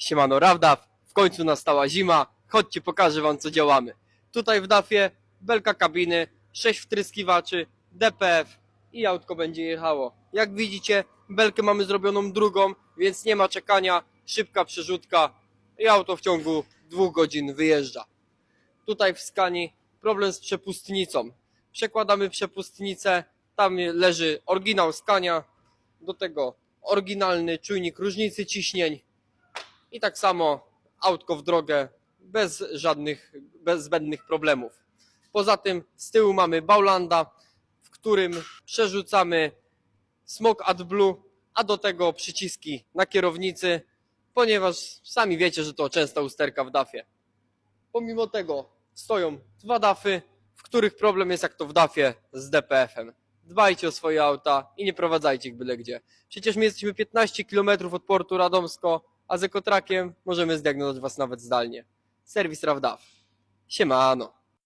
Siemano Rawdaw, w końcu nastała zima, chodźcie pokażę wam co działamy. Tutaj w DAF-ie belka kabiny, 6 wtryskiwaczy, DPF i autko będzie jechało. Jak widzicie, belkę mamy zrobioną drugą, więc nie ma czekania, szybka przerzutka i auto w ciągu dwóch godzin wyjeżdża. Tutaj w skani problem z przepustnicą. Przekładamy przepustnicę, tam leży oryginał skania, do tego oryginalny czujnik różnicy ciśnień i tak samo autko w drogę bez żadnych, bez zbędnych problemów. Poza tym z tyłu mamy Baulanda, w którym przerzucamy Smog AdBlue, a do tego przyciski na kierownicy, ponieważ sami wiecie, że to częsta usterka w DAF-ie. Pomimo tego stoją dwa DAFy, w których problem jest jak to w DAF-ie z DPF-em. Dbajcie o swoje auta i nie prowadzajcie ich byle gdzie. Przecież my jesteśmy 15 km od portu Radomsko, a z ekotrakiem możemy zdiagnozować was nawet zdalnie. Serwis RAWDAF. Siemano.